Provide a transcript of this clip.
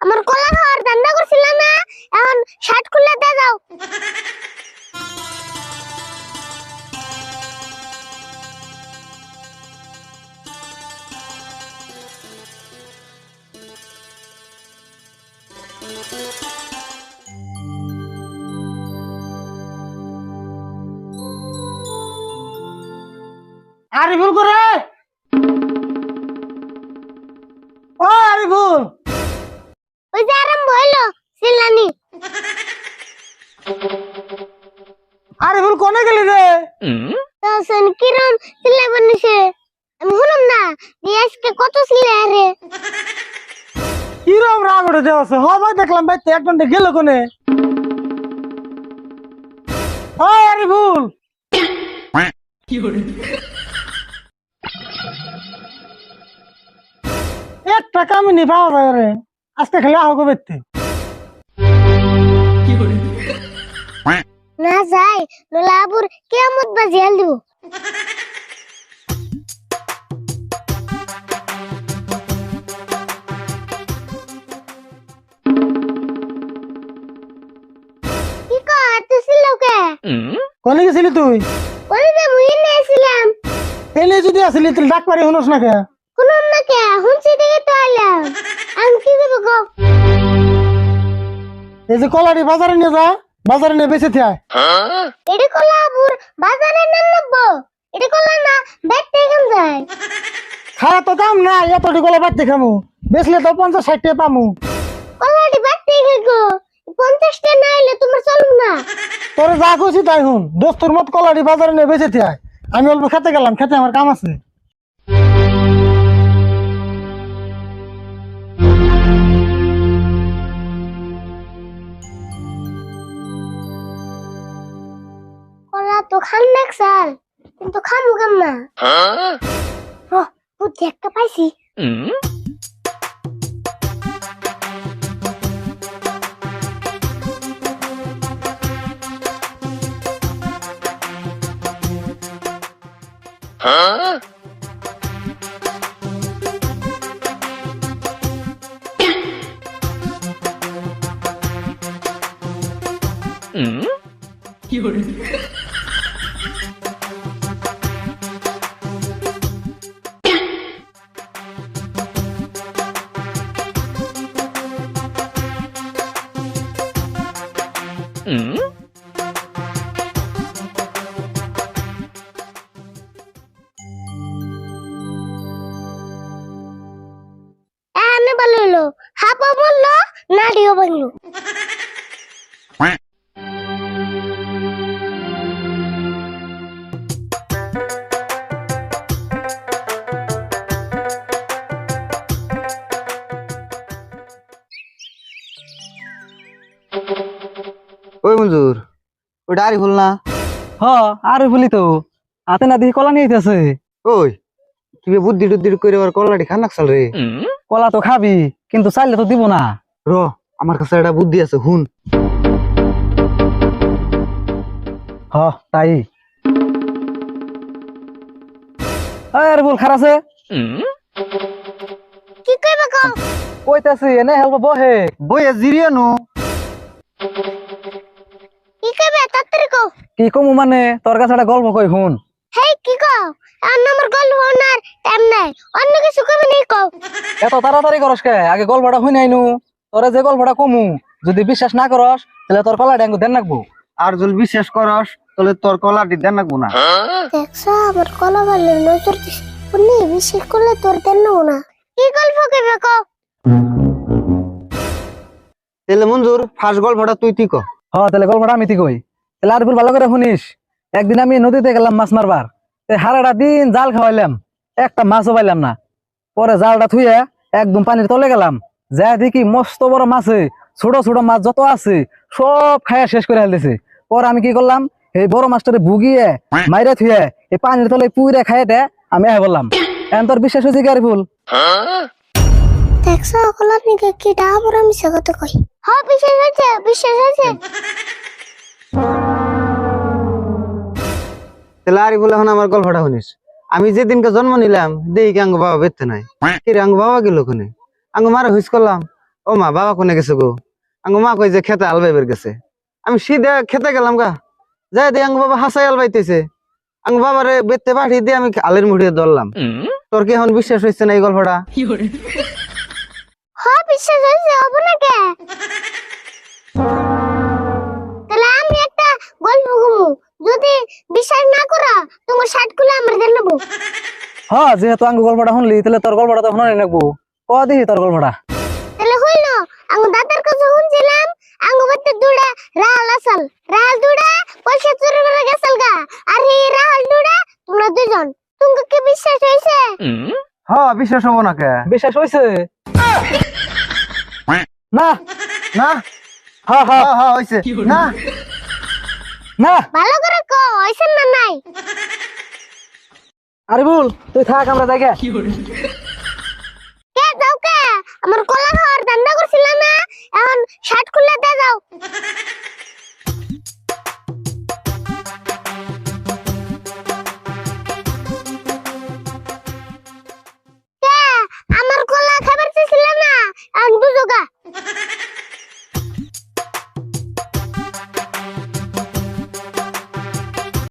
আমার কলা খাওয়ার ধান্দা করছিলাম না এখন শার্ট খুলে দিয়ে যাও আরিফুল করে। ও আরিফুল হইল সিলানি আরিফুল কোনে গেলি রে তখন কিরম সিলাই বানিয়েছে আমি শুনলাম না যে আজকে কত সিলাই রে কিরম রাগ উঠে দেওয়া হবাই দেখলাম ভাই এক ঘণ্টা গেল কোনে ও আরিফুল একটা কামিনি পাওয়া যায় রে আজকে খেলে আহো বেতে না যাই নলা আবুর কেমত বাজি হাল দিব কি? তুই কোনে গেছিলি তুই? যে মুই নিয়েছিলাম এনে যদি আসলি তাহলে ডাক পারি শুনোস না কে? শুনুন না কে? হুনছি দেখে তো আইলাম। আমি কি দেবো গো? এই যে কলারি বাজারে নিয়ে যা বাজারে নিয়ে বেঁচে থায় এটা কলা আবুর বাজারে না নেব? এটা কলা না ব্যাগটা এখান যায়? খাওয়া তো দাম না এতটি কলা বাড়তে খামু। বেচলে তো পঞ্চাশ ষাট টাকা পামু। কলাটি ব্যাগটা এখান গো পঞ্চাশটা না এলে তোমার চলবো না। তোরে যা খুশি তাই হুন। দোস্তর মত কলারি বাজারে নিয়ে বেঁচে থায় আমি অল্প খেতে গেলাম খেতে আমার কাম আছে। খান দেখছাল কিন্তু খামু কেম না রহ, বুদ্ধি একটা পাইছি। এনে ভালো হলো হাপা বলল নাড়িও ভাঙলো মঞ্জুর ওটা আরি ফুল না? হ আর বলি তো। হাতে না দেখি কলা নিয়ে আইতাছে। ওই তুমি বুদ্ধি টুদ্ধি করে আবার কলাটি খান নাকসাল রে কলা তো খাবি কিন্তু চাইলে তো দিব না। র আমার কাছে একটা বুদ্ধি আছে হুন। হ তাই। আর বল আছে? কি কইবা কও? কইতাছি এনে হেল্প বহে। বইয়া জিরিয়ানো কি কমু মানে? তোর কাছে একটা গল্প কই শুন। হেই কি কও? আর আমার গল্প ওনার টাইম নাই। অন্য কিছু কইবে নেই কও। এত তাড়াতাড়ি করস কে? আগে গল্পটা শুই নাইনু তোরে যে গল্পটা কমু যদি বিশ্বাস না করস তাহলে তোর কলা ড্যাঙ্গু দেন রাখব আর যদি বিশ্বাস করস তাহলে তোর কলাটি দেন রাখব না। দেখছ আমার কলা ভালো নজর দিস উনি বিশ্বাস করলে তোর দেন নেব না। কি গল্প কইবে কও? তাহলে মঞ্জুর ফার্স্ট গল্পটা তুই তুই ক হ তাহলে গল্পটা আমি ঠিক কই। তাহলে ভালো করে শুনিস। একদিন আমি নদীতে গেলাম মাছ মারবার। হারাটা দিন জাল খাওয়াইলাম, একটা মাছও পাইলাম না। পরে জালটা থুয়ে একদম পানির তলে গেলাম। যা দেখি মস্ত বড় মাছে ছোট ছোট মাছ যত আছে, সব খাইয়া শেষ করে ফেলতেছে। পরে আমি কি করলাম, এই বড় মাছটারে ভুগিয়ে, মাইরে থুয়ে এই পানির তলে পুইরে খাইতে আমি আহ বললাম। এখন তোর বিশ্বাস হয়েছে কি আর ভুল? দেখছ কলা নিকে কি ডাবর আমি কথা কই হ্যাঁ বিশ্বাস হয়েছে বিশ্বাস হয়েছে। তাহলে আরি বলে এখন আমার গল্পটা শুনিস। আমি যেদিনকে জন্ম নিলাম দেখি আঙ্গ বাবা বেঁচতে নাই? কি রে, আঙ্গ বাবা গেল ওখানে আঙ্গ মারা হুইস করলাম, ও মা, বাবা কোনে গেছে গো? আঙ্গ মা কই যে, খেতে আলবাই বের গেছে। আমি সিধা খেতে গেলাম গা। যাই দিয়ে আঙ্গ বাবা হাসাই আলবাইতেছে বাবারে বেতে পাঠিয়ে দিয়ে আমি আলের মুড়িয়ে ধরলাম। তোর কি এখন বিশ্বাস হচ্ছে না এই গল্পটা? হ, বিশ্বাস হব না কে? তাহলে আমি একটা গল্প যদি বিশ্বাস না করা তোমার শার্ট খুলে আমার দিয়ে নেব। হ্যাঁ যেহেতু আঙ্গু গল্পটা শুনলি তাহলে তোর গল্পটা তো শুনে রাখব ক দিহি তোর গল্পটা তাহলে হইল আঙ্গু দাদার কাছে শুনছিলাম আঙ্গু বাড়িতে দুড়া রাহাল আসল। রাহাল দুড়া পয়সা চুরি করে গেছল গা আর এই রাহাল দুড়া তোমরা দুজন তুমি কি বিশ্বাস হয়েছে? হ্যাঁ বিশ্বাস হব না কে? বিশ্বাস হয়েছে? না। না? হ্যাঁ হ্যাঁ। হ্যাঁ হ্যাঁ। হয়েছে। না। না। ভালো করে কো হয়েছে না নাই? আরে বল তুই থাক আমরা জায়গা